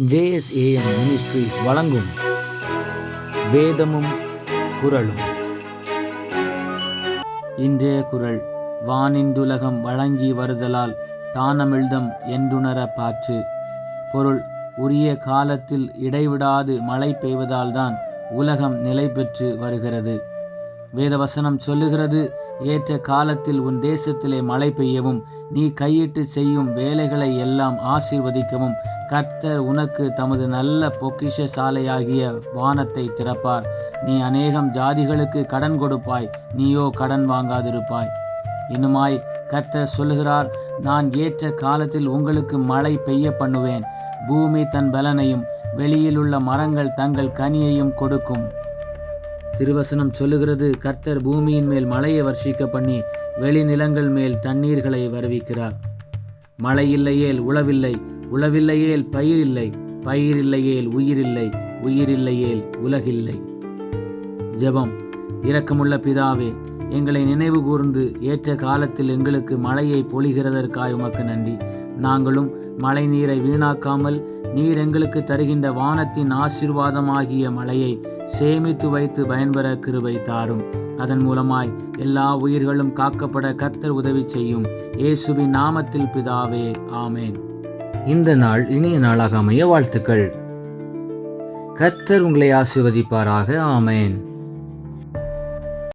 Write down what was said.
JSAM ministries வழங்கும் வேதமும் குரலும் இன்றைய குரல் வானின்றுலகம் வழங்கி வருதலால் தானமிழ்தம் என்றுணர பாற்று. பொருள் உரிய காலத்தில் இடைவிடாது மழை பெய்வதால்தான் உலகம் நிலை பெற்று வருகிறது. வேதவசனம் சொல்லுகிறது ஏற்ற காலத்தில் உன் தேசத்திலே மழை பெய்யவும் நீ கையிட்டு செய்யும் வேலைகளை எல்லாம் ஆசீர்வதிக்கவும். கர்த்தர் உனக்கு தமது நல்ல பொக்கிஷ சாலையாகிய வானத்தை திறப்பார். நீ அநேகம் ஜாதிகளுக்கு கடன் கொடுப்பாய் நீயோ கடன் வாங்காதிருப்பாய். இன்னுமாய் கர்த்தர் சொல்லுகிறார் நான் ஏற்ற காலத்தில் உங்களுக்கு மழை பெய்ய பண்ணுவேன். பூமி தன் பலனையும் வெளியிலுள்ள மரங்கள் தங்கள் கனியையும் கொடுக்கும். திருவசனம் சொல்லுகிறது கர்த்தர் பூமியின் மேல் மழையை வர்ஷிக்க பண்ணி வெளிநிலங்கள் மேல் தண்ணீர்களை வருவிக்கிறார். மழை இல்லையேல் உழவில்லை உழவில்லையேல் பயிர் இல்லை பயிர் இல்லையேல் உயிரில்லை உயிரில்லையேல் உலகில்லை. ஜெபம். இரக்கமுள்ள பிதாவே எங்களை நினைவு கூர்ந்து ஏற்ற காலத்தில் எங்களுக்கு மழையை பொழிகிறதற்காய் உமக்கு நன்றி. நாங்களும் மழை நீரை வீணாக்காமல் நீர் எங்களுக்கு தருகின்ற வானத்தின் ஆசீர்வாதமாகிய மழையை சேமித்து வைத்து பயன்பெற கிருபை தாரும். அதன் மூலமாய் எல்லா உயிர்களும் காக்கப்பட கர்த்தர் உதவி செய்யும் இயேசுவின் நாமத்தில் பிதாவே ஆமேன். இந்த நாள் இனிய நாளாக அமைய வாழ்த்துக்கள். கர்த்தர் உங்களை ஆசிர்வதிப்பாராக ஆமேன்.